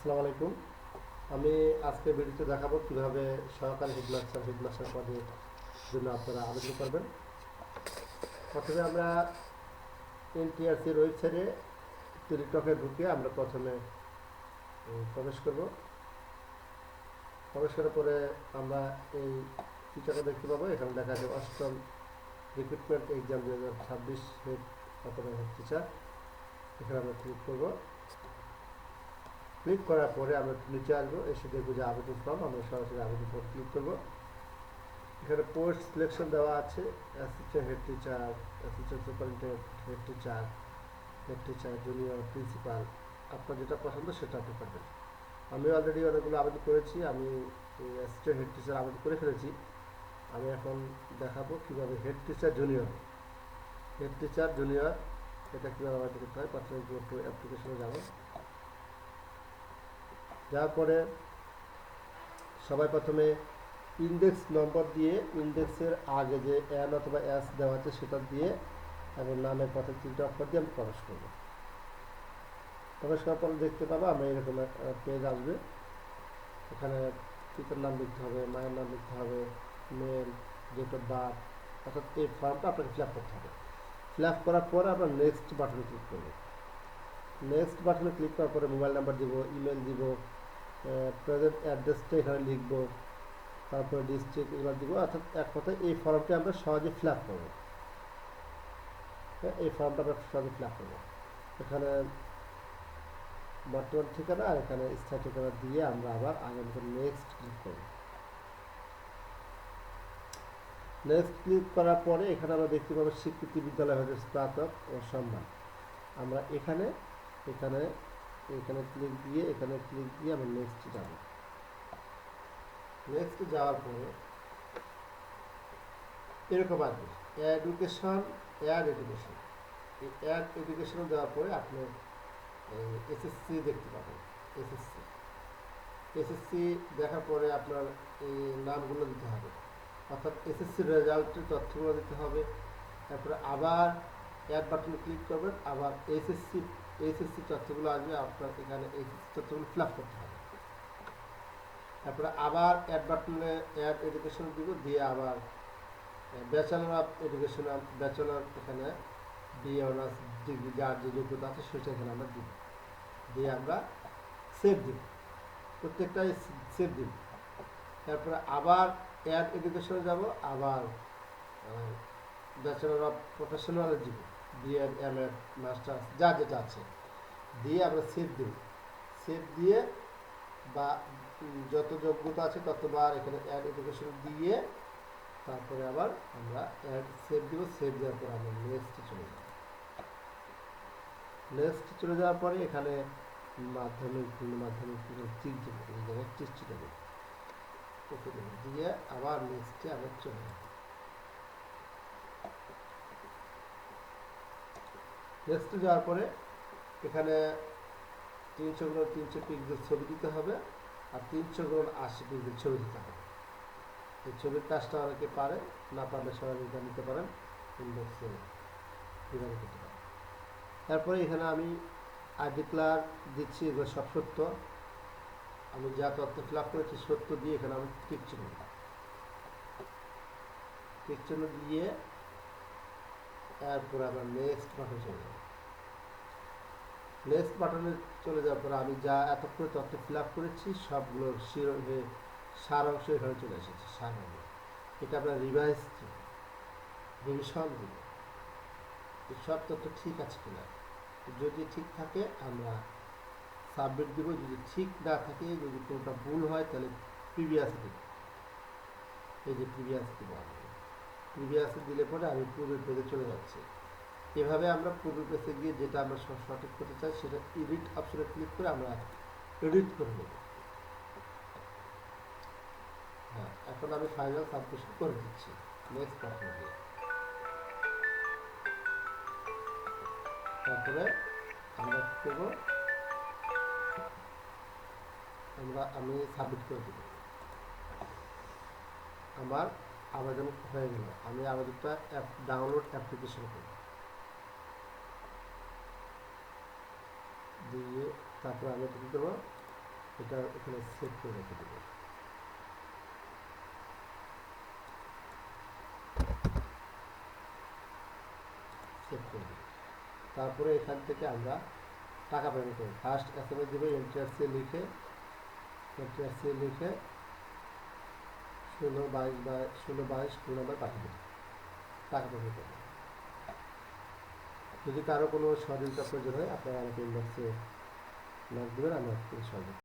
আসসালামু আলাইকুম। আমি আজকে ভিডিওতে দেখাবো কীভাবে সহকারী হেডমাস্টার হেডমাস্টার পদের জন্য আপনারা আবেদন করবেন। প্রথমে আমরা এনটিআরসির ওয়েবসাইটে টেলিটকে ঢুকে আমরা প্রথমে প্রবেশ করব। প্রবেশ করার পরে আমরা এই ফিচারটা দেখতে পাবো। এখানে দেখা যাবে অষ্টম রিক্রুটমেন্ট এক্সাম দু হাজার ছাব্বিশ হেড অথবা হেড টিচার এখানে আমরা ক্লিক করব। ক্লিক করার পরে আমরা নিচে আসব, এসে দেখব যে আবেদন ফর্ম আমরা সরাসরি আবেদন ফর্ম ক্লিক করব। এখানে পোস্ট সিলেকশন দেওয়া আছে assistant head teacher assistant superintendent head teacher head teacher junior principal আপনার যেটা পছন্দ সেটা আপনি করবেন আমি অলরেডি অনেকগুলো আবেদন করেছি, আমি অ্যাসিস্ট্যান্ট হেড টিচার আবেদন করে ফেলেছি। আমি এখন দেখাবো কীভাবে head teacher junior head teacher junior এটা কীভাবে আবেদন করতে হয় প্রথমে অ্যাপ্লিকেশনে যাব। যাওয়ার পরে সবাই প্রথমে ইন্ডেক্স নম্বর দিয়ে ইন্ডেক্সের আগে যে এন অথবা এস দেওয়া আছে সেটা দিয়ে এবং নামের পথে তিনটা অক্ষর দিয়ে আমি প্রবেশ করব। প্রবেশ করার পরে দেখতে পাবো আমরা এরকম পেজ আসবে। এখানে পিতার নাম লিখতে হবে, মায়ের নাম লিখতে হবে মেল ডেট অফ বার্থ অর্থাৎ এই ফর্মটা আপনাকে ফিল করতে হবে। ফিল করার পরে আমরা নেক্সট বাটনে ক্লিক করব। নেক্সট বাটনে ক্লিক করার পরে মোবাইল নাম্বার দিব ইমেল দিব প্রেজেন্ট অ্যাড্রেসটা এখানে লিখব, তারপরে ডিস্ট্রিক্ট এগুলো দিব, অর্থাৎ এক কথায় এই ফর্মটি আমরা সহজে ফিল আপ করব। এই ফর্মটা আমরা সহজে ফিল আপ করব। এখানে বর্তমান ঠিকানা আর এখানে স্থায়ী ঠিকানা দিয়ে আমরা আবার আগের মতো নেক্সট ক্লিক করব। নেক্সট ক্লিক করার পরে এখানে আমরা দেখতে পাবো স্বীকৃতি বিদ্যালয় হতে স্নাতক ও সম্মান। আমরা এখানে এখানে এখানে ক্লিক দিয়ে, এখানে ক্লিক দিয়ে আমরা নেক্সট যাব। নেক্সট যাওয়ার পরে এরকম আসবে এডুকেশন এয়ার এডুকেশন এই এয়ার এডুকেশন যাওয়ার পরে আপনি এসএসসি দেখতে পাবেন এসএসসি এসএসসি দেখার পরে আপনার এই নামগুলো দিতে হবে। অর্থাৎ এসএসসি রেজাল্টের তথ্যগুলো দিতে হবে। তারপরে আবার অ্যাড বাটনে ক্লিক করবেন, আবার এসএসসি এসএসসি তথ্যগুলো আসবে, আপনার এখানে এসএসসি তথ্যগুলো ফিল আপ করতে হবে। তারপরে আবার অ্যাড বাটনে অ্যাড এডুকেশন দিব, দিয়ে আবার ব্যাচেলর অফ এডুকেশন ব্যাচেলর এখানে বিএ অনার্স ডিগ্রি যার যে যোগ্যতা আছে সেটা এখানে আমরা দিব। দিয়ে আমরা সেভ দিব। প্রত্যেকটাই সেভ দিব। তারপরে আবার অ্যাড এডুকেশনে যাব, আবার ব্যাচেলর অফ প্রফেশনাল দিব। বিএড এম এড মাস্টার্স যা যেটা আছে, দিয়ে আমরা সেভ দিব। সেভ দিয়ে বা যত যোগ্যতা আছে ততবার এখানে অ্যাড এডুকেশন দিয়ে তারপরে আবার আমরা অ্যাড সেভ দিব। সেভ দেওয়ার পরে আমরা নেক্সট চলে যাব। নেক্সট চলে যাওয়ার পরে এখানে মাধ্যমিক নিম্ন মাধ্যমিক টিক দেবো এই জায়গায় টিক দেবো। ওকে দেবো দিয়ে আবার নেক্সটে আবার চলে যাব। নেক্সটে যাওয়ার পরে এখানে তিনশো গুণ তিনশো পিক্সেল ছবি দিতে হবে আর তিনশো গুণ আশি পিক্সেল ছবি দিতে হবে। এই ছবির কাজটা অনেকে পারে, না পারলে সবাই এটা নিতে পারেন ইনবক্সে করতে পারেন। তারপরে এখানে আমি আই ডিক্লার দিচ্ছি, এগুলো সব সত্য। আমি যা তথ্য ফিল আপ করেছি সত্য দিয়ে এখানে আমি টিক চিহ্ন। টিক চিহ্ন দিয়ে এরপরে আবার নেক্সট বাটন চলে যাব। নেক্সট বাটনে চলে যাওয়ার পরে আমি যা এতক্ষণ তথ্য ফিল আপ করেছি, সবগুলো সার অংশ এখানে চলে এসেছে সার অংশ এটা আপনার রিভাইজ রিভিশন দিব। সব তথ্য ঠিক আছে কিনা? যদি ঠিক থাকে, আমরা সাবমিট দিব। যদি ঠিক না থাকে, যদি কোনোটা ভুল হয়, তাহলে প্রিভিয়াস দিব। এই যে প্রিভিয়াস দিব আমরা। প্রিভিয়াস দিলে পরে আমি পূর্বের পেজে চলে যাচ্ছি। এভাবে আমরা পূর্বের পেজে গিয়ে যেটা আমরা সঠিক করতে চাই, সেটা এডিট অপশনে ক্লিক করে আমরা এডিট করে নেব। হ্যাঁ এখন আমি ফাইনাল সাবমিশন করে দিচ্ছি। দিয়ে তারপরে আমরা করব, আমরা, আমি সাবমিট করে দেব। আমার আবেদন হয়ে গেল। আমি আবেদনটা অ্যাপ ডাউনলোড অ্যাপ্লিকেশন করব। দিয়ে তারপর আমি কী দেবো এটা এখানে সেভ করে রেখে দেবো। করে তারপরে এখান থেকে আমরা টাকা পেমেন্ট করব। ফার্স্ট এস এম এস দেবে এনটিআরসি লিখে এনটিআরসি লিখে ষোলো বাইশ বা ষোলো বাইশ ফোন নাম্বার পাঠিয়ে দেবে। টাকা পেমেন্ট করবে। যদি কারও কোনো সহযোগিতা প্রয়োজন হয় আপনারা আমাকে ইনবক্সে নক দেবেন আমি আপনাকে সহযোগিতা